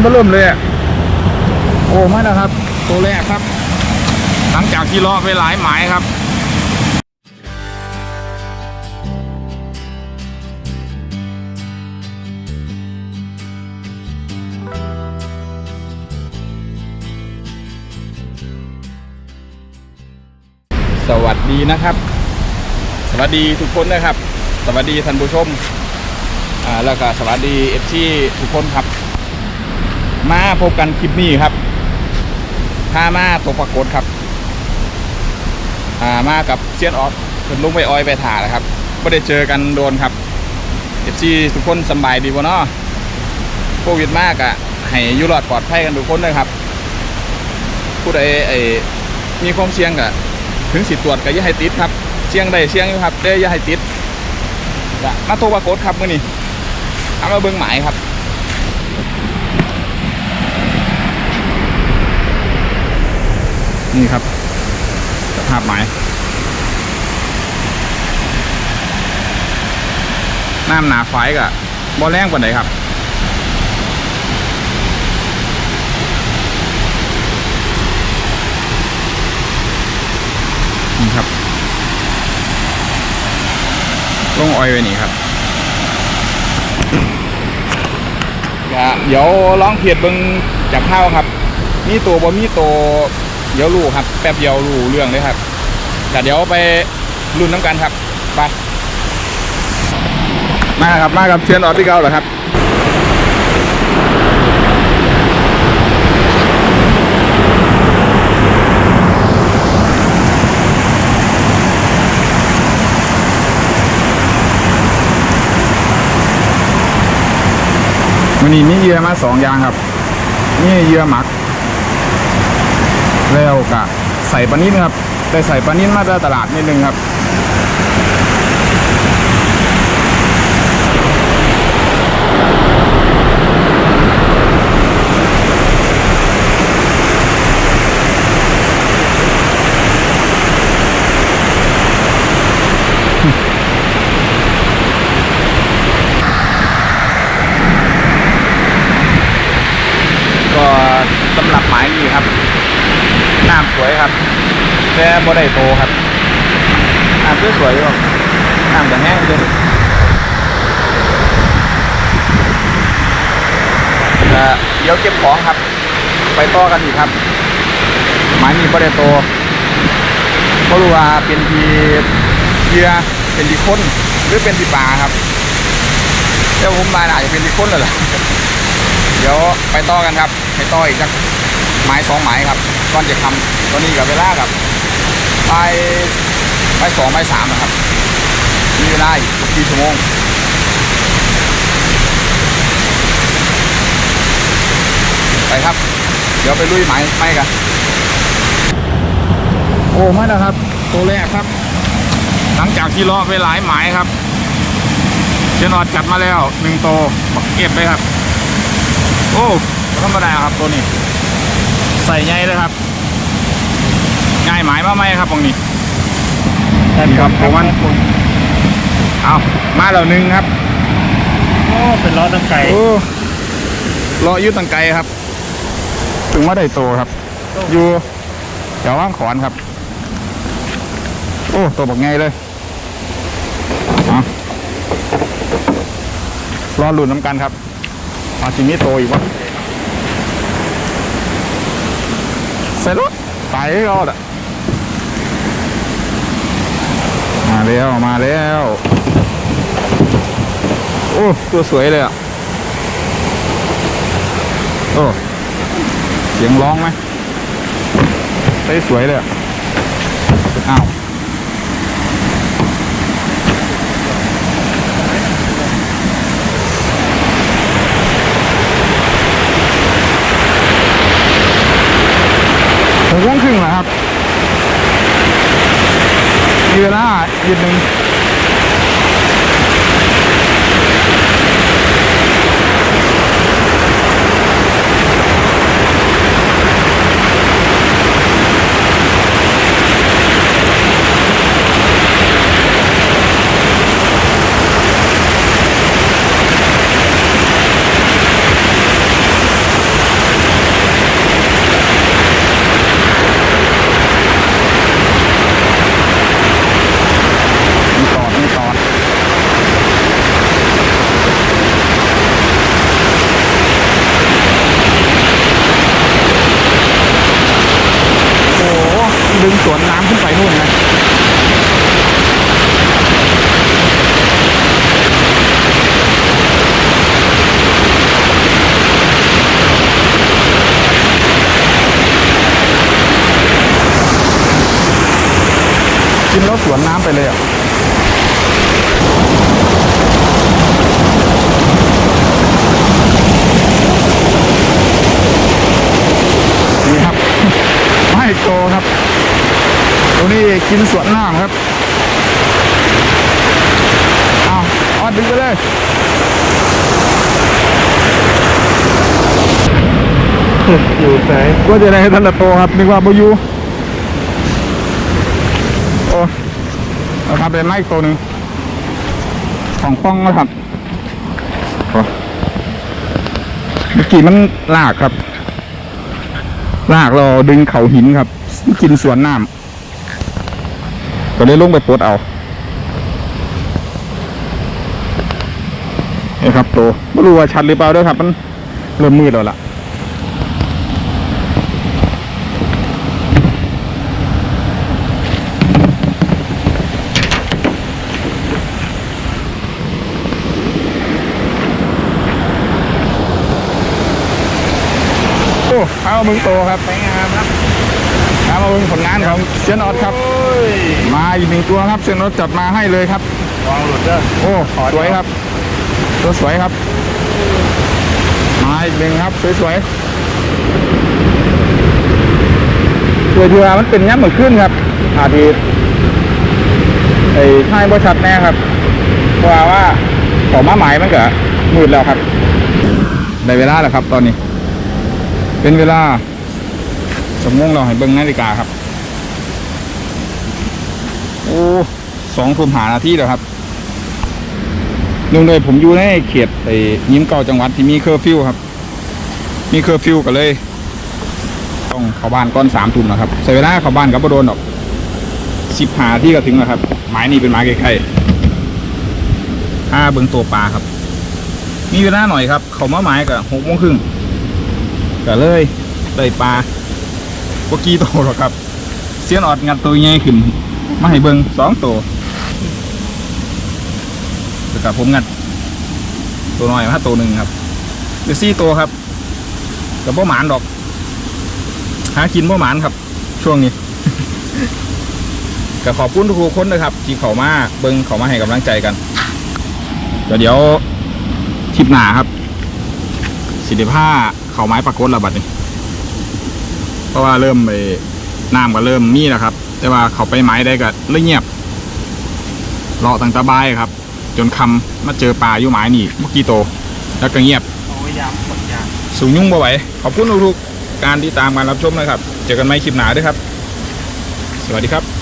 เบอเริ่มเลยอะโอ้ไมาแล้วครับ ตัวแรกครับ หลังจากที่รอไปหลายหมายครับสวัสดีนะครับ สวัสดีทุกคนนะครับ สวัสดีท่านผู้ชม อ่า แล้วก็สวัสดีเอฟซีทุกคนครับ มาพบกันคลิปนี้ครับพามาตกปรากฏครับอ่ามากับเซียนออฟเพิ่นลุงไปออยไปถ่านะครับไม่ได้เจอกันโดนครับเอฟซีทุกคนสบายดีวะเนาะโควิดมากอะ่ะให้อยุรอดปลอดภัยกันทุกคนเลยครับผู้ใดไอ้มีความเสี่ยงกะถึงสิตรวจก็อย่าให้ติดครับเสี่ยงได้เสี่ยงอยู่ครับได้ย่าให้ติดมาโทรปรากฏครับมื่อนี้เอามาเบิ่งหมายครับ นี่ครับสภาพหมายน้ำหนาไฟกับบอแรงกว่าไหนครับนี่ครับลงออยไว้นี่ครับเดี๋ยวลองเพียดเบิงจากข้าวครับ มีตัวบ่มีตัว เดี๋ยวรู้ครับ แป๊บเดียวรู้เรื่องเลยครับแต่เดี๋ยวไปรุ่นน้ำกันครับไปมาครับมากับเชียนออสที่เก้าเหรอครับวันนี้มีเยื่อมาสองอย่างครับ นี่เยื่อหมัก แล้วก็ใส่ปลานิ่นครับแต่ใส่ปลานิ่นมาจากตลาดนิดนึงครับก็สำหรับหมายนี้ครับ น้ำสวยครับ แต่บ่ได้โตครับน้ำสวยๆอยู่ครับน้ำจะแห้งเลยก็เดี๋ยวเก็บของครับ ไปต่อกันอีกครับหมายนี้บ่ได้โตก็รู้ว่าเป็นทีเหยื่อเป็นทีคนหรือเป็นทีปลาครับเดี๋ยวผมมาอาจจะเป็นทีคนแล้วล่ะเดี๋ยวไปต่อกันครับ ไปต่ออีกสัก ไม้สองไม้ครับก่อนจะทำตอนนี้กับเวลากับไปไปสองไปสามนะครับมีเวลาอีกกี่ชั่วโมงไปครับ เดี๋ยวไปลุยไม้ไม้กันโอ้มาแล้วครับ ตัวแรกครับ หลังจากที่รอไปหลายหมายครับเจนอดจัดมาแล้วหนึ่งโตวบักเก็บไปครับ โอ้ธรรมดาครับตัวนี้ ใส่ใหญ่เลยครับง่ายหมายมาไหมครับตรงนี้นี่ครับผมมันเอามาแล้วหนึ่งครับโอ้เป็นล้อน้ำไก่โอ้รออยุตังไกลครับ ถึงว่าได้โตครับ อยู่แถวว่างขอนครับ โอ้ตัวบักไงเลยเอารอหลุดน้ำกันครับอาชิมิโตอีกวะ ใส่รถไปรอดอะ มาแล้ว มาแล้ว โอ้ ตัวสวยเลยอะ โอ้ เสียงร้องไหมใส่สวยเลยอะ อ้าว หกโมงครึ่งเหรอครับ มีเวลาอีกหนึ่ง วนน้ำไปเลยอะนี่ครับ ไม่โตครับตัวนี้กินสวนน้ำครับเอาเออดึงไปเลยอยู่ไหนก็จะได้ท่านละโตครับนึกว่าบอยูโอ้ เอาครับเป็นไม้อีกตัวหนึ่งของป้องนะครับเมื่อกี้มันลากครับ ลากเราดึงเขาหินครับ กินสวนน้ำก็เลยลงไปปลดเอานี่ครับโตไม่รู้ว่าชัดหรือเปล่าด้วยครับ มันเริ่มมืดแล้วล่ะ โอ้เอามึงโตครับไปงามครับเอามามึงผลงานของเซียนออดครับโอ้ยมาอีกหนึ่งตัวครับเซียนออดจัดมาให้เลยครับวางหลุดเด้อโอ้สวยครับ ตัวสวยครับ มาอีกหนึ่งครับสวยๆตัวเรือมันเป็นย้ำเหมือนขึ้นครับอาดีไอ้ท้ายบชัดแน่ครับเพราะว่าขอมาหมายมันก็มืดแล้วครับได้เวลาแล้วครับตอนนี้ เป็นเวลาสมงเราให้เบิ้งนาฬิกาครับ โอ้สองทุ่มหานาทีแล้วครับเนื่องเลยผมอยู่ในเขตไอ้ยิ้มเก่าจังหวัดที่มีเคอร์ฟิวครับ มีเคอร์ฟิวก็เลย ต้องเข้าบ้านก่อนสามทุ่มนะครับใส่เวลาเข้าบ้านกับโดนดอกสิบหาที่ก็ถึงแล้วครับไม้นี่เป็นไม้ใกล้ๆห้าเบิ้งตัวปลาครับ มีเวลาหน่อยครับ เขามาไม้กับหกโมงครึ่ง ก็เลยได้ปลาบกี้โตหรอกครับ เสียนออดงัดตัวใหญ่ขึ้น มาให้เบิ้งสองตัวแล้วกับผมงัด ตัวน้อยมาตัวหนึ่งครับเดี๋ยวซี่ตัวครับกับพ่อหมานดอก หากินพ่อหมานครับ ช่วงนี้ก็ขอบคุณทุกคนนะครับที่เขามาเบิ้งเขามาให้กำลังใจกันเดี๋ยวเดี๋ยวทิปหนาครับ สิริผ้าเขาไม้ปรากฏระบัดนี่เพราะว่าเริ่มไปน้ำก็เริ่มมีแล้วครับ แต่ว่าเขาไปไม้ได้ก็เรื่องเงียบรอตั้งตาบายครับ จนคำมาเจอปลาอยู่หมายนี่เมื่อกี้โต แล้วก็เงียบยามดยาสูงยุ่งบ่ไหวขอบคุณทุกๆการที่ตามการรับชมนะครับ เจอกันใหมคลิปหนาด้วยครับ สวัสดีครับ